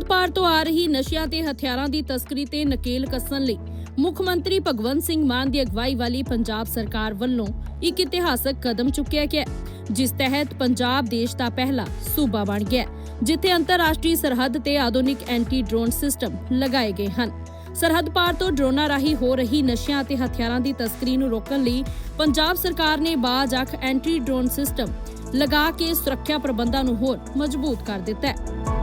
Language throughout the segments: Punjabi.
ਸਰਹੱਦ ਪਾਰ ਤੋਂ ਆ ਰਹੀ ਨਸ਼ਿਆਂ ਤੇ ਹਥਿਆਰਾਂ ਦੀ ਤਸਕਰੀ ਤੇ ਨਕੇਲ ਕੱਸਣ ਲਈ ਮੁੱਖ ਮੰਤਰੀ ਭਗਵੰਤ ਸਿੰਘ ਮਾਨ ਦੀ ਅਗਵਾਈ ਵਾਲੀ ਪੰਜਾਬ ਸਰਕਾਰ ਵੱਲੋਂ ਇੱਕ ਇਤਿਹਾਸਕ ਕਦਮ ਚੁੱਕਿਆ ਗਿਆ ਜਿਸ ਤਹਿਤ ਪੰਜਾਬ ਦੇਸ਼ ਦਾ ਪਹਿਲਾ ਸੂਬਾ ਬਣ ਗਿਆ ਜਿੱਥੇ ਅੰਤਰਰਾਸ਼ਟਰੀ ਸਰਹੱਦ ਤੇ ਆਧੁਨਿਕ ਐਂਟੀ ਡਰੋਨ ਸਿਸਟਮ ਲਗਾਏ ਗਏ ਹਨ। ਸਰਹੱਦ ਪਾਰ ਤੋਂ ਡਰੋਨਾਂ ਰਾਹੀਂ ਹੋ ਰਹੀ ਨਸ਼ਿਆਂ ਅਤੇ ਹਥਿਆਰਾਂ ਦੀ ਤਸਕਰੀ ਨੂੰ ਰੋਕਣ ਲਈ ਪੰਜਾਬ ਸਰਕਾਰ ਨੇ ਬਾਜ ਅੱਖ ਐਂਟੀ ਡਰੋਨ ਸਿਸਟਮ ਲਗਾ ਕੇ ਸੁਰੱਖਿਆ ਪ੍ਰਬੰਧਾਂ ਨੂੰ ਹੋਰ ਮਜ਼ਬੂਤ ਕਰ ਦਿੱਤਾ ਹੈ।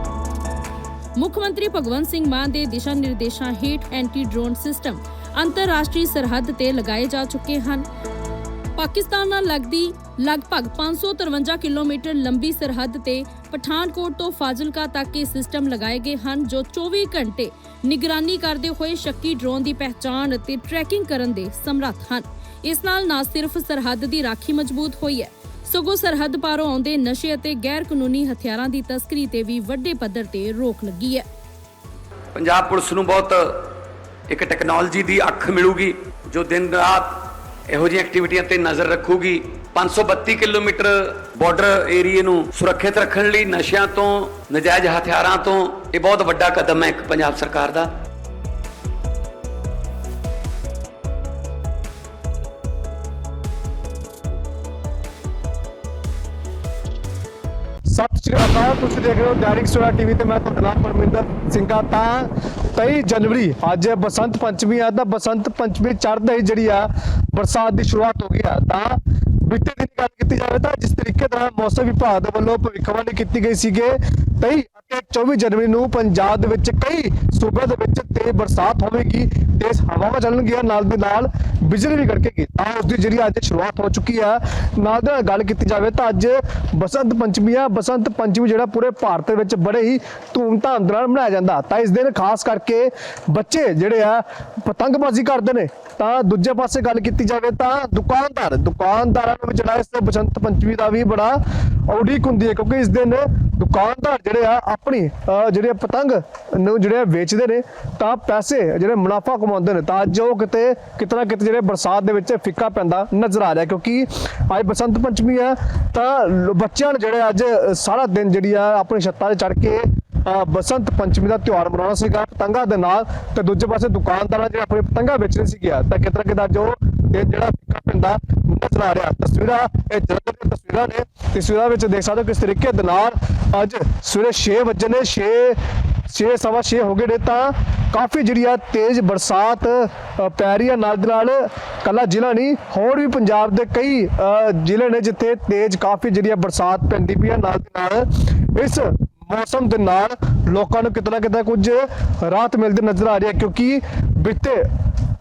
ਮੁੱਖ ਮੰਤਰੀ ਭਗਵੰਤ ਸਿੰਘ ਮਾਨ ਦੇ ਦਿਸ਼ਾ ਨਿਰਦੇਸ਼ਾਂ ਹੇਠ ਐਂਟੀ ਡਰੋਨ ਸਿਸਟਮ ਅੰਤਰਰਾਸ਼ਟਰੀ ਸਰਹੱਦ ਤੇ ਲਗਾਏ ਜਾ ਚੁੱਕੇ ਹਨ। ਪਾਕਿਸਤਾਨ ਨਾਲ ਲੱਗਦੀ ਲਗਭਗ 553 ਕਿਲੋਮੀਟਰ ਲੰਬੀ ਸਰਹੱਦ ਤੇ ਪਠਾਨਕੋਟ ਤੋਂ ਫਾਜ਼ਿਲਕਾ ਤੱਕ ਇਹ ਸਿਸਟਮ ਲਗਾਏ ਗਏ ਹਨ, ਜੋ 24 ਘੰਟੇ ਨਿਗਰਾਨੀ ਕਰਦੇ ਹੋਏ ਸ਼ੱਕੀ ਡਰੋਨ ਦੀ ਪਹਿਚਾਣ ਅਤੇ ਟਰੈਕਿੰਗ ਕਰਨ ਦੇ ਸਮਰੱਥ ਹਨ। ਇਸ ਨਾਲ ਨਾ ਸਿਰਫ ਸਰਹੱਦ ਦੀ ਰਾਖੀ ਮਜ਼ਬੂਤ ਹੋਈ ਹੈ ਸਗੋਂ ਸਰਹੱਦ ਪਾਰੋਂ ਆਉਂਦੇ ਨਸ਼ੇ ਅਤੇ ਗੈਰ ਕਾਨੂੰਨੀ ਹਥਿਆਰਾਂ ਦੀ ਤਸਕਰੀ ਤੇ ਵੀ ਵੱਡੇ ਪੱਧਰ ਤੇ ਰੋਕ ਲੱਗੀ ਹੈ। ਪੰਜਾਬ ਪੁਲਿਸ ਨੂੰ ਬਹੁਤ ਇੱਕ ਟੈਕਨੋਲੋਜੀ ਦੀ ਅੱਖ ਮਿਲੂਗੀ, ਜੋ ਦਿਨ ਰਾਤ ਇਹੋ ਜਿਹੀਆਂ ਐਕਟੀਵਿਟੀਆਂ ਤੇ ਨਜ਼ਰ ਰੱਖੂਗੀ। 532 ਕਿਲੋਮੀਟਰ ਬਾਰਡਰ ਏਰੀਏ ਨੂੰ ਸੁਰੱਖਿਅਤ ਰੱਖਣ ਲਈ ਨਸ਼ਿਆਂ ਤੋਂ, ਨਜਾਇਜ਼ ਹਥਿਆਰਾਂ ਤੋਂ ਇਹ ਬਹੁਤ ਵੱਡਾ ਕਦਮ ਹੈ ਇੱਕ ਪੰਜਾਬ ਸਰਕਾਰ ਦਾ। ਸਤਿ ਸ਼੍ਰੀ ਅਕਾਲ, ਤੁਸੀਂ ਦੇਖ ਰਹੇ ਹੋ ਦੈਨਿਕ ਸੋਰਾ ਟੀਵੀ ਤੇ ਮੈਂ ਤੁਹਾਡਾ ਨਾਮ ਪਰਮਿੰਦਰ ਸਿੰਘਾ ਤਾਂ 23 ਜਨਵਰੀ, ਅੱਜ ਬਸੰਤ ਪੰਚਮੀ ਆ, ਤਾਂ ਬਸੰਤ ਪੰਚਮੀ ਚੜ੍ਹਦੇ ਹੀ ਜਿਹੜੀ ਆ, ਬਰਸਾਤ ਦੀ ਸ਼ੁਰੂਆਤ ਹੋ ਗਈ ਆ। ਤਾਂ ਬੀਤੇ ਦਿਨ ਦੀ ਗੱਲ ਕੀਤੀ ਜਾਵੇ ਤਾਂ ਜਿਸ ਤਰੀਕੇ ਨਾਲ ਮੌਸਮ ਵਿਭਾਗ ਦੇ ਵੱਲੋਂ ਭਵਿੱਖਬਾਣੀ ਕੀਤੀ ਗਈ ਸੀਗੇ 23 ਅਤੇ 24 ਜਨਵਰੀ ਨੂੰ ਪੰਜਾਬ ਦੇ ਵਿੱਚ ਕਈ ਸੂਬਿਆਂ ਦੇ ਵਿੱਚ ਤੇਜ਼ ਬਰਸਾਤ ਹੋਵੇਗੀ, ਤੇਜ਼ ਹਵਾਵਾਂ ਚੱਲਣਗੀਆਂ, ਨਾਲ ਦੇ ਨਾਲ ਬਿਜਲੀ ਵੀ ਕੜਕੇਗੀ। ਤਾਂ ਉਸ ਦੀ ਜਿਹੜੀ ਅੱਜ ਸ਼ੁਰੂਆਤ ਹੋ ਚੁੱਕੀ ਆ ਨਾਲ ਦੇ ਗੱਲ ਕੀਤੀ ਜਾਵੇ ਤਾਂ ਅੱਜ ਬਸੰਤ ਪੰਚਮੀ ਆ, ਬਸੰਤ ਪੰਚਮੀ ਜਿਹੜਾ ਪੂਰੇ ਭਾਰਤ ਵਿੱਚ ਬੜੇ ਹੀ ਧੂਮਧਾਮ ਦੇ ਨਾਲ ਮਨਾਇਆ ਜਾਂਦਾ। ਤਾਂ ਇਸ ਦਿਨ ਖਾਸ ਕਰਕੇ ਬੱਚੇ ਜਿਹੜੇ ਆ, ਪਤੰਗਬਾਜ਼ੀ ਕਰਦੇ ਨੇ। ਤਾਂ ਦੂਜੇ ਪਾਸੇ ਗੱਲ ਕੀਤੀ ਜਾਵੇ ਤਾਂ ਦੁਕਾਨਦਾਰ, ਦੁਕਾਨਦਾਰਾਂ ਨੂੰ ਜਿਹੜਾ ਇਸ ਬਸੰਤ ਪੰਚਮੀ ਦਾ ਵੀ ਬੜਾ ਉਡੀਕ ਹੁੰਦੀ ਹੈ, ਕਿਉਂਕਿ ਇਸ ਦਿਨ ਦੁਕਾਨਦਾਰ ਜਿਹੜੇ ਆ ਆਪਣੀ ਜਿਹੜੇ ਪਤੰਗ ਨੂੰ ਜਿਹੜੇ ਵੇਚਦੇ ਨੇ ਤਾਂ ਪੈਸੇ ਜਿਹੜੇ ਮੁਨਾਫਾ ਕਮਾਉਂਦੇ ਨੇ ਤਾਂ ਅੱਜ ਕਿਤੇ ਕਿਤਨਾ ਕਿਤੇ ਜਿਹੜੇ ਬਰਸਾਤ ਦੇ ਵਿੱਚ ਫਿੱਕਾ ਪੈਂਦਾ ਨਜ਼ਰ ਆ ਰਿਹਾ ਕਿਉਂਕਿ ਅੱਜ ਬਸੰਤ ਪੰਚਮੀ ਹੈ ਤਾਂ ਬੱਚਿਆਂ ਨੇ ਜਿਹੜੇ ਅੱਜ ਸਾਰਾ ਦਿਨ ਜਿਹੜੀ ਆ ਆਪਣੀ ਛੱਤਾਂ ਤੇ ਚੜ ਕੇ ਅਹ, ਬਸੰਤ ਪੰਚਮੀ ਦਾ ਤਿਉਹਾਰ ਮਨਾਉਣਾ ਸੀਗਾ ਪਤੰਗਾਂ ਦੇ ਨਾਲ ਤੇ ਦੂਜੇ ਪਾਸੇ ਦੁਕਾਨਦਾਰਾਂ ਜਿਹੜੇ ਆਪਣੇ ਪਤੰਗਾਂ ਵੇਚਣੇ ਸੀਗੇ ਤਾਂ ਕਿਤਨਾ ਕਿਤੇ ਅੱਜ ਉਹ ਇਹ ਜਿਹੜਾ ਫਿੱਕਾ ਪੈਂਦਾ ਨਜ਼ਰ ਆ ਰਿਹਾ। ਤਸਵੀਰਾਂ ਇਹ ਜਲੰਧਰ ਤਸਵੀਰਾਂ ਨੇ। ਤਸਵੀਰਾਂ ਵਿੱਚ ਦੇਖ ਸਕਦੇ ਹੋ ਕਿਸ ਤਰੀਕੇ ਦੇ ਨਾਲ ਅੱਜ ਸਵੇਰੇ 6 ਵਜੇ ਨੇ 6 ਛੇ ਸਵਾ ਛੇ ਹੋ ਗਏ ਨੇ ਤਾਂ ਕਾਫੀ ਜਿਹੜੀ ਆ ਤੇਜ਼ ਬਰਸਾਤ ਪੈ ਰਹੀ ਆ ਨਾਲ ਦੇ ਨਾਲ। ਕੱਲਾ ਜ਼ਿਲ੍ਹਾ ਨਹੀਂ ਹੋਰ ਵੀ ਪੰਜਾਬ ਦੇ ਕਈ ਅ, ਜ਼ਿਲ੍ਹੇ ਨੇ ਜਿੱਥੇ ਤੇਜ਼ ਕਾਫੀ ਜਿਹੜੀ ਆ ਬਰਸਾਤ ਪੈਂਦੀ ਪਈ ਆ ਨਾਲ ਦੇ ਨਾਲ। ਇਸ ਮੌਸਮ ਦੇ ਨਾਲ ਲੋਕਾਂ ਨੂੰ ਕਿਤਨਾ ਕਿਤੇ ਕੁਝ ਰਾਹਤ ਮਿਲਦੀ ਨਜ਼ਰ ਆ ਰਹੀ ਹੈ ਕਿਉਂਕਿ ਬੀਤੇ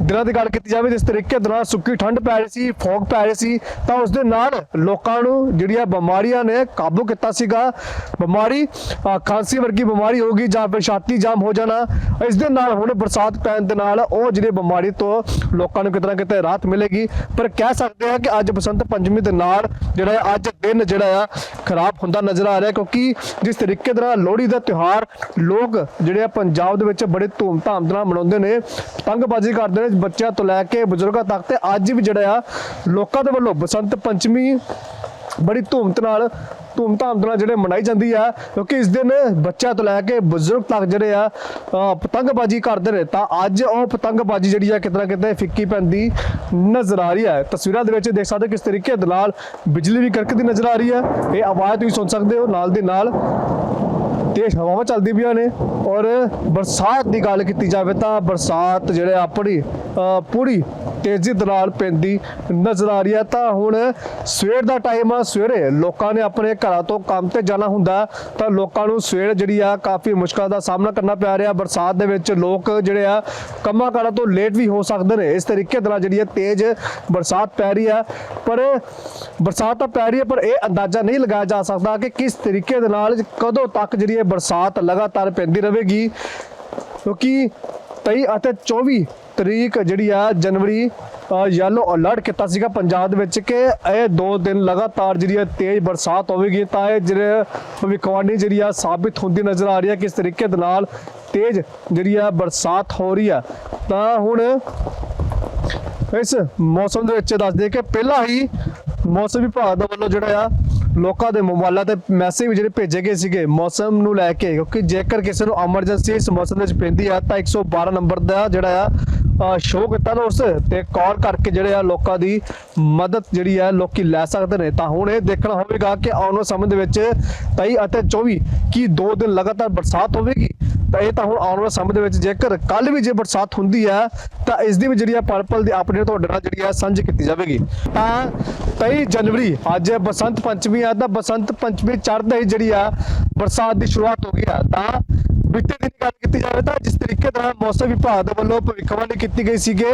ਦਿਨਾਂ ਦੀ ਗੱਲ ਕੀਤੀ ਜਾਵੇ, ਜਿਸ ਤਰੀਕੇ ਦੇ ਨਾਲ ਸੁੱਕੀ ਠੰਡ ਪੈ ਰਹੀ ਸੀ, ਫੋਗ ਪੈ ਰਹੀ ਸੀ, ਤਾਂ ਉਸ ਦੇ ਨਾਲ ਲੋਕਾਂ ਨੂੰ ਜਿਹੜੀਆਂ ਬਿਮਾਰੀਆਂ ਨੇ ਕਾਬੂ ਕੀਤਾ ਸੀਗਾ। ਬਿਮਾਰੀ ਖਾਂਸੀ ਵਰਗੀ ਬਿਮਾਰੀ ਹੋ ਗਈ ਜਾਂ ਫਿਰ ਛਾਤੀ ਜਾਮ ਹੋ ਜਾਣਾ, ਇਸ ਦੇ ਨਾਲ ਹੁਣ ਬਰਸਾਤ ਪੈਣ ਦੇ ਨਾਲ ਉਹ ਜਿਹੜੀ ਬਿਮਾਰੀ ਤੋਂ ਲੋਕਾਂ ਨੂੰ ਕਿਤੇ ਨਾ ਕਿਤੇ ਰਾਹਤ ਮਿਲੇਗੀ। ਪਰ ਕਹਿ ਸਕਦੇ ਹਾਂ ਕਿ ਅੱਜ ਬਸੰਤ ਪੰਚਮੀ ਦੇ ਨਾਲ ਜਿਹੜਾ ਹੈ, ਅੱਜ ਦਿਨ ਜਿਹੜਾ ਆ, ਖਰਾਬ ਹੁੰਦਾ ਨਜ਼ਰ ਆ ਰਿਹਾ, ਕਿਉਂਕਿ ਜਿਸ ਤਰੀਕੇ ਦੇ ਨਾਲ ਲੋਹੜੀ ਦਾ ਤਿਉਹਾਰ ਲੋਕ ਜਿਹੜੇ ਆ, ਪੰਜਾਬ ਦੇ ਵਿੱਚ ਬੜੇ ਧੂਮ-ਧਾਮ ਦੇ ਨਾਲ ਮਨਾਉਂਦੇ ਨੇ, ਤੰਗਬਾਜ਼ੀ ਕਰਦੇ ਨੇ ਬੱਚਿਆਂ ਤੋਂ ਲੈ ਕੇ ਬਜ਼ੁਰਗਾਂ ਤੱਕ ਤੇ ਅੱਜ ਵੀ ਜਿਹੜਾ ਆ, ਲੋਕਾਂ ਦੇ ਵੱਲੋਂ ਬਸੰਤ ਪੰਚਮੀ ਬੜੀ ਧੂਮ ਨਾਲ, ਧੂਮ-ਧਾਮ ਨਾਲ ਜਿਹੜੇ ਮਨਾਈ ਜਾਂਦੀ ਆ, ਕਿਉਂਕਿ ਇਸ ਦਿਨ ਬੱਚਿਆਂ ਤੋਂ ਲੈ ਕੇ ਬਜ਼ੁਰਗ ਤੱਕ ਜਿਹੜੇ ਆ ਪਤੰਗਬਾਜ਼ੀ ਕਰਦੇ ਨੇ। ਤਾਂ ਅੱਜ ਉਹ ਪਤੰਗਬਾਜ਼ੀ ਜਿਹੜੀ ਆ ਕਿਤੇ ਨਾ ਕਿਤੇ ਫਿੱਕੀ ਪੈਂਦੀ ਨਜ਼ਰ ਆ ਰਹੀ ਹੈ ਤਸਵੀਰਾਂ ਦੇ ਵਿੱਚ ਦੇਖ ਸਕਦੇ ਹੋ ਕਿਸ ਤਰੀਕੇ ਦੇ ਨਾਲ ਬਿਜਲੀ ਵੀ ਕੜਕਦੀ ਨਜ਼ਰ ਆ ਰਹੀ ਹੈ ਇਹ ਆਵਾਜ਼ ਤੁਸੀਂ ਸੁਣ ਸਕਦੇ ਹੋ ਨਾਲ ਦੇ ਨਾਲ। ਤੇਜ਼ ਹਵਾਵਾਂ ਚੱਲਦੀ ਪਈਆਂ ਨੇ ਔਰ ਬਰਸਾਤ ਦੀ ਗੱਲ ਕੀਤੀ ਜਾਵੇ ਤਾਂ ਬਰਸਾਤ ਜਿਹੜੇ ਆਪਣੀ ਪੂਰੀ ਤੇਜ਼ੀ ਦੇ ਨਾਲ ਪੈਂਦੀ ਨਜ਼ਰ ਆ ਰਹੀ ਹੈ। ਤਾਂ ਹੁਣ ਸਵੇਰ ਦਾ ਟਾਈਮ ਆ, ਸਵੇਰੇ ਲੋਕਾਂ ਨੇ ਆਪਣੇ ਘਰਾਂ ਤੋਂ ਕੰਮ ਤੇ ਜਾਣਾ ਹੁੰਦਾ। ਤਾਂ ਲੋਕਾਂ ਨੂੰ ਸਵੇਰ ਜਿਹੜੀ ਆ, ਕਾਫੀ ਮੁਸ਼ਕਲਾਂ ਦਾ ਸਾਹਮਣਾ ਕਰਨਾ ਪੈ ਰਿਹਾ। ਬਰਸਾਤ ਦੇ ਵਿੱਚ ਲੋਕ ਜਿਹੜੇ ਆ, ਕੰਮਾਂ ਕਾਰਾਂ ਤੋਂ ਲੇਟ ਵੀ ਹੋ ਸਕਦੇ ਨੇ। ਇਸ ਤਰੀਕੇ ਦੇ ਨਾਲ ਜਿਹੜੀ ਹੈ ਤੇਜ਼ ਬਰਸਾਤ ਪੈ ਰਹੀ ਹੈ ਪਰ ਬਰਸਾਤ ਤਾਂ ਪੈ ਰਹੀ ਹੈ, ਪਰ ਇਹ ਅੰਦਾਜ਼ਾ ਨਹੀਂ ਲਗਾਇਆ ਜਾ ਸਕਦਾ ਕਿ ਕਿਸ ਤਰੀਕੇ ਦੇ ਨਾਲ ਕਦੋਂ ਤੱਕ ਜਿਹੜੀ ਇਹ ਬਰਸਾਤ ਲਗਾਤਾਰ ਪੈਂਦੀ ਰਹੇਗੀ। ਕਿਉਂਕਿ 23 ਅਤੇ 24 ਤਰੀਕ ਜਿਹੜੀ ਆ ਜਨਵਰੀ ਯੈਲੋ ਅਲਰਟ ਕੀਤਾ ਸੀਗਾ ਪੰਜਾਬ ਦੇ ਵਿੱਚ ਕਿ ਇਹ ਦੋ ਦਿਨ ਲਗਾਤਾਰ ਜਿਹੜੀ ਹੈ ਤੇਜ਼ ਬਰਸਾਤ ਹੋਵੇਗੀ, ਤਾਂ ਇਹ ਜਿਹੜੇ ਭਵਿੱਖਬਾਣੀ ਜਿਹੜੀ ਆ ਸਾਬਿਤ ਹੁੰਦੀ ਨਜ਼ਰ ਆ ਰਹੀ ਹੈ ਕਿਸ ਤਰੀਕੇ ਦੇ ਨਾਲ ਤੇਜ਼ ਜਿਹੜੀ ਆ ਬਰਸਾਤ ਹੋ ਰਹੀ ਆ। ਤਾਂ ਹੁਣ ਇਸ ਮੌਸਮ ਦੇ ਵਿੱਚ ਦੱਸਦੇ ਕਿ ਪਹਿਲਾਂ ਹੀ ਮੌਸਮ ਵਿਭਾਗ ਦਾ ਵੱਲੋਂ ਜਿਹੜਾ ਆ ਲੋਕਾਂ ਦੇ ਮੋਬਾਈਲਾਂ ਤੇ ਮੈਸੇਜ ਜਿਹੜੇ ਭੇਜੇ ਗਏ ਸੀਗੇ ਮੌਸਮ ਨੂੰ ਲੈ ਕੇ, ਕਿਉਂਕਿ ਜੇਕਰ ਕਿਸੇ ਨੂੰ ਐਮਰਜੈਂਸੀ ਇਸ ਮੌਸਮ ਦੇ ਵਿੱਚ ਪੈਂਦੀ ਆ, ਤਾਂ 112 ਨੰਬਰ ਦਾ ਜਿਹੜਾ ਆ ਸ਼ੋਅ ਕੀਤਾ ਨਾ ਉਸ ਤੇ ਕਾਲ ਕਰਕੇ ਜਿਹੜੇ ਆ ਲੋਕਾਂ ਦੀ ਮਦਦ ਜਿਹੜੀ ਆ ਲੋਕੀ ਲੈ ਸਕਦੇ ਨੇ। ਤਾਂ ਹੁਣ ਇਹ ਦੇਖਣਾ ਹੋਵੇਗਾ ਕਿ ਆਉਣ ਵਾਲੇ ਸਮੇਂ ਦੇ ਵਿੱਚ 23 ਅਤੇ 24 ਕੀ ਦੋ ਦਿਨ ਲਗਾਤਾਰ ਬਰਸਾਤ ਹੋਵੇਗੀ? ਤਾਂ ਇਹ ਤਾਂ ਹੁਣ ਆਉਣ ਵਾਲੇ ਸਮੇਂ ਦੇ ਵਿੱਚ ਜੇਕਰ ਕੱਲ ਵੀ ਜੇ ਬਰਸਾਤ ਹੁੰਦੀ ਹੈ, ਤਾਂ ਇਸ ਦੀ ਵੀ ਜਿਹੜੀ ਆ ਪਰਪਲ ਦੀ ਅਪਡੇਟ ਤੁਹਾਡੇ ਨਾਲ ਜਿਹੜੀ ਆ ਸਾਂਝੀ ਕੀਤੀ ਜਾਵੇਗੀ। ਤਾਂ 23 ਜਨਵਰੀ, ਅੱਜ ਬਸੰਤ ਪੰਚਮੀ ਆ, ਤਾਂ ਬਸੰਤ ਪੰਚਮੀ ਚੜ੍ਹਦੇ ਹੀ ਜਿਹੜੀ ਆ ਬਰਸਾਤ ਦੀ ਸ਼ੁਰੂਆਤ ਹੋ ਗਈ ਆ। ਤਾਂ ਬੀਤੇ ਦਿਨ ਦੀ ਗੱਲ ਕੀਤੀ ਜਾਵੇ ਤਾਂ ਜਿਸ ਤਰੀਕੇ ਨਾਲ ਮੌਸਮ ਵਿਭਾਗ ਦੇ ਵੱਲੋਂ ਭਵਿੱਖਬਾਣੀ ਕੀਤੀ ਗਈ ਸੀਗੇ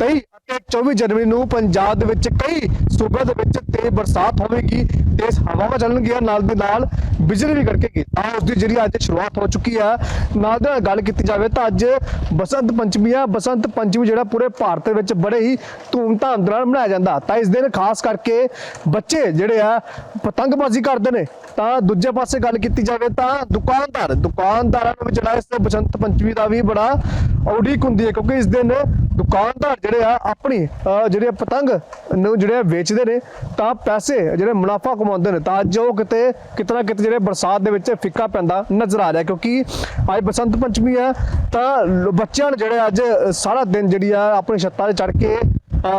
23 ਅਤੇ 24 ਜਨਵਰੀ ਨੂੰ ਪੰਜਾਬ ਦੇ ਵਿੱਚ ਕਈ ਸੂਬਿਆਂ ਦੇ ਵਿੱਚ ਤੇਜ਼ ਬਰਸਾਤ ਹੋਵੇਗੀ, ਤੇਜ਼ ਹਵਾਵਾਂ ਚੱਲਣਗੀਆਂ ਨਾਲ ਦੇ ਨਾਲ। ਬਿਜਲੀ ਵੀ ਗੜਕੇਗੀ ਤਾਂ ਉਸ ਦੀ ਜਿਹੜੀ ਅੱਜ ਸ਼ੁਰੂਆਤ ਹੋ ਚੁੱਕੀ ਆ, ਨਾਲ ਦੇ ਗੱਲ ਕੀਤੀ ਜਾਵੇ ਤਾਂ ਅੱਜ ਬਸੰਤ ਪੰਚਮੀ ਆ। ਬਸੰਤ ਪੰਚਮੀ ਜਿਹੜਾ ਪੂਰੇ ਭਾਰਤ ਦੇ ਵਿੱਚ ਬੜੇ ਹੀ ਧੂਮਧਾਮ ਦੇ ਨਾਲ ਮਨਾਇਆ ਜਾਂਦਾ। ਤਾਂ ਇਸ ਦਿਨ ਖਾਸ ਕਰਕੇ ਬੱਚੇ ਜਿਹੜੇ ਆ, ਪਤੰਗਬਾਜ਼ੀ ਕਰਦੇ ਨੇ। ਤਾਂ ਦੂਜੇ ਪਾਸੇ ਗੱਲ ਕੀਤੀ ਜਾਵੇ ਤਾਂ ਦੁਕਾਨਦਾਰ, ਦੁਕਾਨਦਾਰਾਂ ਨੂੰ ਜਿਹੜਾ ਇਸ ਬਸੰਤ ਪੰਚਮੀ ਦਾ ਵੀ ਬੜਾ ਉਡੀਕ ਹੁੰਦੀ ਹੈ। ਕਿਉਂਕਿ ਇਸ ਦਿਨ ਦੁਕਾਨਦਾਰ ਜਿਹੜੇ ਆ, ਆਪਣੀ ਜਿਹੜੇ ਪਤੰਗ ਨੂੰ ਜਿਹੜੇ ਆ ਵੇਚਦੇ ਨੇ, ਤਾਂ ਪੈਸੇ ਜਿਹੜੇ ਮੁਨਾਫਾ ਕਮਾਉਂਦੇ ਨੇ। ਤਾਂ ਅੱਜ ਉਹ ਕਿਤੇ, ਕਿਤਨਾ ਕਿਤੇ ਜਿਹੜੇ ਬਰਸਾਤ ਦੇ ਵਿੱਚ ਫਿੱਕਾ ਪੈਂਦਾ ਨਜ਼ਰ ਆ ਰਿਹਾ ਕਿਉਂਕਿ ਅੱਜ ਬਸੰਤ ਪੰਚਮੀ ਹੈ, ਤਾਂ ਬੱਚਿਆਂ ਨੇ ਜਿਹੜੇ ਅੱਜ ਸਾਰਾ ਦਿਨ ਜਿਹੜੀ ਆ ਆਪਣੀ ਛੱਤਾਂ ਤੇ ਚੜ ਕੇ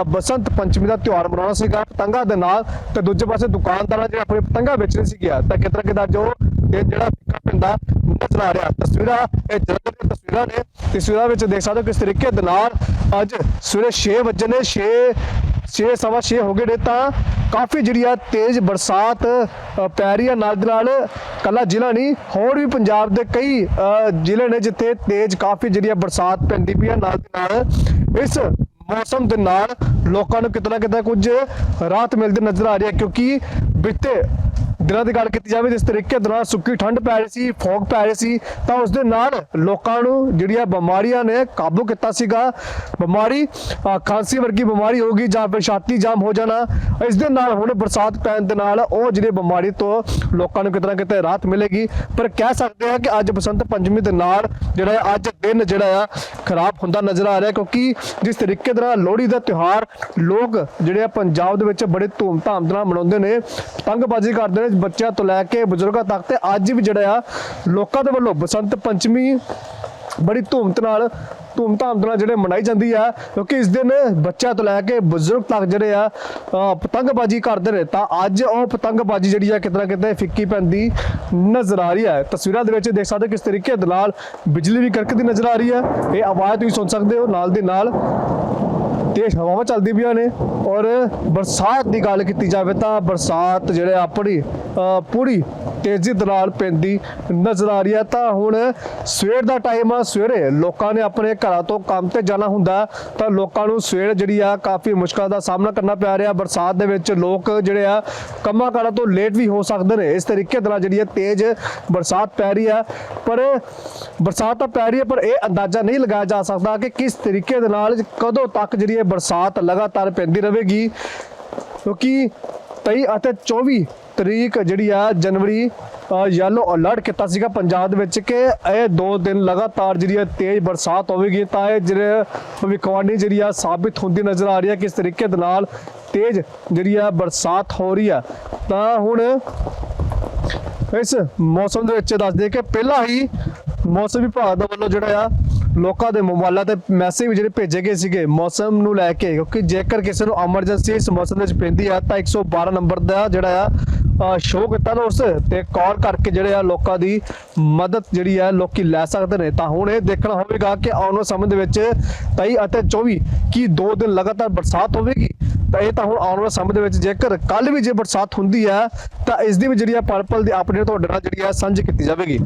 ਬਸੰਤ ਪੰਚਮੀ ਦਾ ਤਿਉਹਾਰ ਮਨਾਉਣਾ ਸੀਗਾ। ਪਤੰਗਾਂ ਦੇ ਨਾਲ ਤੇ ਦੂਜੇ ਪਾਸੇ ਦੁਕਾਨਦਾਰਾਂ ਜਿਹੜੇ ਆਪਣੇ ਪਤੰਗਾਂ ਵੇਚ ਵੇਚਣੇ ਸੀਗੇ ਤਾਂ ਕਿਤਨਾ ਕਿਤੇ ਜੋ ਇਹ ਜਿਹੜਾ ਫਿੱਕਾ ਪੈਂਦਾ ਨਜ਼ਰ ਆ ਰਿਹਾ। ਤਸਵੀਰਾਂ, ਇਹ ਜਲੰਧਰ ਦੀਆਂ ਤਸਵੀਰਾਂ ਨੇ। ਤਸਵੀਰਾਂ ਵਿੱਚ ਦੇਖ ਸਕਦੇ ਹੋ ਕਿਸ ਤਰੀਕੇ ਦੇ ਨਾਲ ਅੱਜ ਸਵੇਰੇ 6 ਵਜੇ ਨੇ 6 ਛੇ, ਸਵਾ ਛੇ ਹੋ ਗਏ ਨੇ ਤਾਂ ਕਾਫੀ ਜਿਹੜੀ ਆ ਤੇਜ਼ ਬਰਸਾਤ ਪੈ ਰਹੀ ਆ। ਨਾਲ ਦੇ ਨਾਲ ਕੱਲਾ ਜ਼ਿਲ੍ਹਾ ਨਹੀਂ, ਹੋਰ ਵੀ ਪੰਜਾਬ ਦੇ ਕਈ ਜ਼ਿਲ੍ਹੇ ਨੇ ਜਿੱਥੇ ਤੇਜ਼ ਕਾਫੀ ਜਿਹੜੀ ਆ ਬਰਸਾਤ ਪੈਂਦੀ ਪਈ ਆ। ਨਾਲ ਦੇ ਨਾਲ ਇਸ ਮੌਸਮ ਦੇ ਨਾਲ ਲੋਕਾਂ ਨੂੰ ਕਿਤਨਾ ਕਿਤੇ ਕੁਝ ਰਾਹਤ ਮਿਲਦੀ ਨਜ਼ਰ ਆ ਰਹੀ ਹੈ, ਕਿਉਂਕਿ ਬੀਤੇ ਦਿਨਾਂ ਦੀ ਗੱਲ ਕੀਤੀ ਜਾਵੇ, ਜਿਸ ਤਰੀਕੇ ਦੇ ਨਾਲ ਸੁੱਕੀ ਠੰਡ ਪੈ ਰਹੀ ਸੀ, ਫੌਗ ਪੈ ਰਹੀ ਸੀ, ਤਾਂ ਉਸ ਦੇ ਨਾਲ ਲੋਕਾਂ ਨੂੰ ਜਿਹੜੀਆਂ ਬਿਮਾਰੀਆਂ ਨੇ ਕਾਬੂ ਕੀਤਾ ਸੀਗਾ। ਬਿਮਾਰੀ ਖਾਂਸੀ ਵਰਗੀ ਬਿਮਾਰੀ ਹੋ ਗਈ ਜਾਂ ਫਿਰ ਛਾਤੀ ਜਾਮ ਹੋ ਜਾਣਾ, ਇਸ ਦੇ ਨਾਲ ਹੁਣ ਬਰਸਾਤ ਪੈਣ ਦੇ ਨਾਲ ਉਹ ਜਿਹੜੀ ਬਿਮਾਰੀ ਤੋਂ ਲੋਕਾਂ ਨੂੰ ਕਿਤੇ ਨਾ ਕਿਤੇ ਰਾਹਤ ਮਿਲੇਗੀ। ਪਰ ਕਹਿ ਸਕਦੇ ਹਾਂ ਕਿ ਅੱਜ ਬਸੰਤ ਪੰਚਮੀ ਦੇ ਨਾਲ ਜਿਹੜਾ ਅੱਜ ਦਿਨ ਜਿਹੜਾ ਆ, ਖਰਾਬ ਹੁੰਦਾ ਨਜ਼ਰ ਆ ਰਿਹਾ, ਕਿਉਂਕਿ ਜਿਸ ਤਰੀਕੇ ਦੇ ਨਾਲ ਲੋਹੜੀ ਦਾ ਤਿਉਹਾਰ ਲੋਕ ਜਿਹੜੇ ਆ, ਪੰਜਾਬ ਦੇ ਵਿੱਚ ਬੜੇ ਧੂਮ-ਧਾਮ ਦੇ ਨਾਲ ਮਨਾਉਂਦੇ ਨੇ, ਤੰਗਬਾਜ਼ੀ ਕਰਦੇ ਨੇ ਬੱਚਿਆਂ ਤੋਂ ਲੈ ਕੇ ਬਜ਼ੁਰਗਾਂ ਤੱਕ ਤੇ ਅੱਜ ਵੀ ਜਿਹੜਾ ਆ, ਲੋਕਾਂ ਦੇ ਵੱਲੋਂ ਬਸੰਤ ਪੰਚਮੀ ਬੜੀ ਧੂਮ ਨਾਲ, ਧੂਮ-ਧਾਮ ਨਾਲ ਜਿਹੜੇ ਮਨਾਈ ਜਾਂਦੀ ਆ, ਕਿਉਂਕਿ ਇਸ ਦਿਨ ਬੱਚਿਆਂ ਤੋਂ ਲੈ ਕੇ ਬਜ਼ੁਰਗ ਤੱਕ ਜਿਹੜੇ ਆ ਪਤੰਗਬਾਜ਼ੀ ਕਰਦੇ ਨੇ। ਤਾਂ ਅੱਜ ਉਹ ਪਤੰਗਬਾਜ਼ੀ ਜਿਹੜੀ ਆ ਕਿਤਨਾ ਕਿਤੇ ਫਿੱਕੀ ਪੈਂਦੀ ਨਜ਼ਰ ਆ ਰਹੀ ਹੈ ਤਸਵੀਰਾਂ ਦੇ ਵਿੱਚ ਦੇਖ ਸਕਦੇ ਹੋ ਕਿਸ ਤਰੀਕੇ ਦੇ ਨਾਲ ਬਿਜਲੀ ਵੀ ਕਰਕਦੀ ਨਜ਼ਰ ਆ ਰਹੀ ਹੈ ਇਹ ਆਵਾਜ਼ ਤੁਸੀਂ ਸੁਣ ਸਕਦੇ ਹੋ ਨਾਲ ਦੇ ਨਾਲ। ਤੇਜ਼ ਹਵਾਵਾਂ ਚੱਲਦੀ ਪਈਆਂ ਨੇ ਔਰ ਬਰਸਾਤ ਦੀ ਗੱਲ ਕੀਤੀ ਜਾਵੇ ਤਾਂ ਬਰਸਾਤ ਜਿਹੜੇ ਆਪਣੀ ਪੂਰੀ ਤੇਜ਼ੀ ਦੇ ਨਾਲ ਪੈਂਦੀ ਨਜ਼ਰ ਆ ਰਹੀ ਹੈ। ਤਾਂ ਹੁਣ ਸਵੇਰ ਦਾ ਟਾਈਮ ਆ, ਸਵੇਰੇ ਲੋਕਾਂ ਨੇ ਆਪਣੇ ਘਰਾਂ ਤੋਂ ਕੰਮ ਤੇ ਜਾਣਾ ਹੁੰਦਾ, ਤਾਂ ਲੋਕਾਂ ਨੂੰ ਸਵੇਰ ਜਿਹੜੀ ਆ ਕਾਫੀ ਮੁਸ਼ਕਲਾਂ ਦਾ ਸਾਹਮਣਾ ਕਰਨਾ ਪੈ ਰਿਹਾ। ਬਰਸਾਤ ਦੇ ਵਿੱਚ ਲੋਕ ਜਿਹੜੇ ਆ ਕੰਮਾਂ ਕਾਰਾਂ ਤੋਂ ਲੇਟ ਵੀ ਹੋ ਸਕਦੇ ਨੇ। ਇਸ ਤਰੀਕੇ ਦੇ ਨਾਲ ਜਿਹੜੀ ਆ ਤੇਜ਼ ਬਰਸਾਤ ਪੈ ਰਹੀ ਆ। ਪਰ ਬਰਸਾਤ ਤਾਂ ਪੈ ਰਹੀ ਹੈ, ਪਰ ਇਹ ਅੰਦਾਜ਼ਾ ਨਹੀਂ ਲਗਾਇਆ ਜਾ ਸਕਦਾ ਕਿ ਕਿਸ ਤਰੀਕੇ ਦੇ ਨਾਲ ਕਦੋਂ ਤੱਕ ਜਿਹੜੀ ਇਹ ਬਰਸਾਤ ਲਗਾਤਾਰ ਪੈਂਦੀ ਰਹੇਗੀ। ਕਿਉਂਕਿ 23 ਅਤੇ 24 ਤਰੀਕ ਜਿਹੜੀ ਆ, ਜਨਵਰੀ ਯੈਲੋ ਅਲਰਟ ਕੀਤਾ ਸੀਗਾ ਪੰਜਾਬ ਦੇ ਵਿੱਚ ਕਿ ਇਹ ਦੋ ਦਿਨ ਲਗਾਤਾਰ ਜਿਹੜੀ ਆ, ਤੇਜ਼ ਬਰਸਾਤ ਹੋਵੇਗੀ। ਤਾਂ ਇਹ ਜਿਹੜੇ ਭਵਿੱਖਬਾਣੀ ਜਿਹੜੀ ਆ, ਸਾਬਿਤ ਹੁੰਦੀ ਨਜ਼ਰ ਆ ਰਹੀ ਹੈ ਕਿਸ ਤਰੀਕੇ ਦੇ ਨਾਲ ਤੇਜ਼ ਜਿਹੜੀ ਆ, ਬਰਸਾਤ ਹੋ ਰਹੀ ਆ। ਤਾਂ ਹੁਣ ਇਸ ਮੌਸਮ ਦੇ ਵਿੱਚ ਦੱਸ ਕਿ ਪਹਿਲਾਂ ਹੀ ਮੌਸਮ ਵਿਭਾਗ ਦੇ ਵੱਲੋਂ ਜਿਹੜਾ ਆ ਲੋਕਾਂ ਦੇ ਮੋਬਾਈਲਾਂ ਤੇ ਮੈਸੇਜ ਵੀ ਜਿਹੜੇ ਭੇਜੇ ਗਏ ਸੀਗੇ, ਮੌਸਮ ਨੂੰ ਲੈ ਕੇ, ਕਿਉਂਕਿ ਜੇਕਰ ਕਿਸੇ ਨੂੰ ਐਮਰਜੈਂਸੀ ਇਸ ਮੌਸਮ ਦੇ ਵਿੱਚ ਪੈਂਦੀ ਆ, ਤਾਂ 112 ਨੰਬਰ ਦਾ ਜਿਹੜਾ ਆ ਸ਼ੋਅ ਕੀਤਾ ਨਾ ਉਸ, ਤੇ ਕਾਲ ਕਰਕੇ ਜਿਹੜੇ ਆ ਲੋਕਾਂ ਦੀ ਮਦਦ ਜਿਹੜੀ ਆ, ਲੋਕੀ ਲੈ ਸਕਦੇ ਨੇ। ਤਾਂ ਹੁਣ ਇਹ ਦੇਖਣਾ ਹੋਵੇਗਾ ਕਿ ਆਉਣ ਵਾਲੇ ਸਮੇਂ ਦੇ ਵਿੱਚ 23 ਅਤੇ 24 ਕੀ ਦੋ ਦਿਨ ਲਗਾਤਾਰ ਬਰਸਾਤ ਹੋਵੇਗੀ? ਤਾਂ ਇਹ ਤਾਂ ਹੁਣ ਆਉਣ ਵਾਲੇ ਸਮੇਂ ਦੇ ਵਿੱਚ ਜੇਕਰ ਕੱਲ ਵੀ ਜੇ ਬਰਸਾਤ ਹੁੰਦੀ ਹੈ ਤਾਂ ਇਸ ਦੀ ਵੀ ਜਿਹੜੀ ਆ ਪਰਪਲ ਦੀ ਅਪਡੇਟ ਤੁਹਾਡੇ ਨਾਲ ਜਿਹੜੀ ਆ ਸਾਂਝੀ ਕੀਤੀ ਜਾਵੇਗੀ।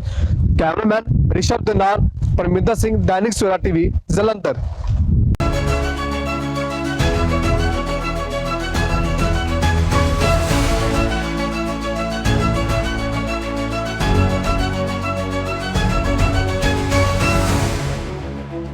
ਕੈਮਰਾਮੈਨ ਰਿਸ਼ਭ ਦੇ ਨਾਲ ਪਰਮਿੰਦਰ ਸਿੰਘ ਦੈਨਿਕ ਸਵੇਰਾ ਟੀਵੀ ਜਲੰਧਰ।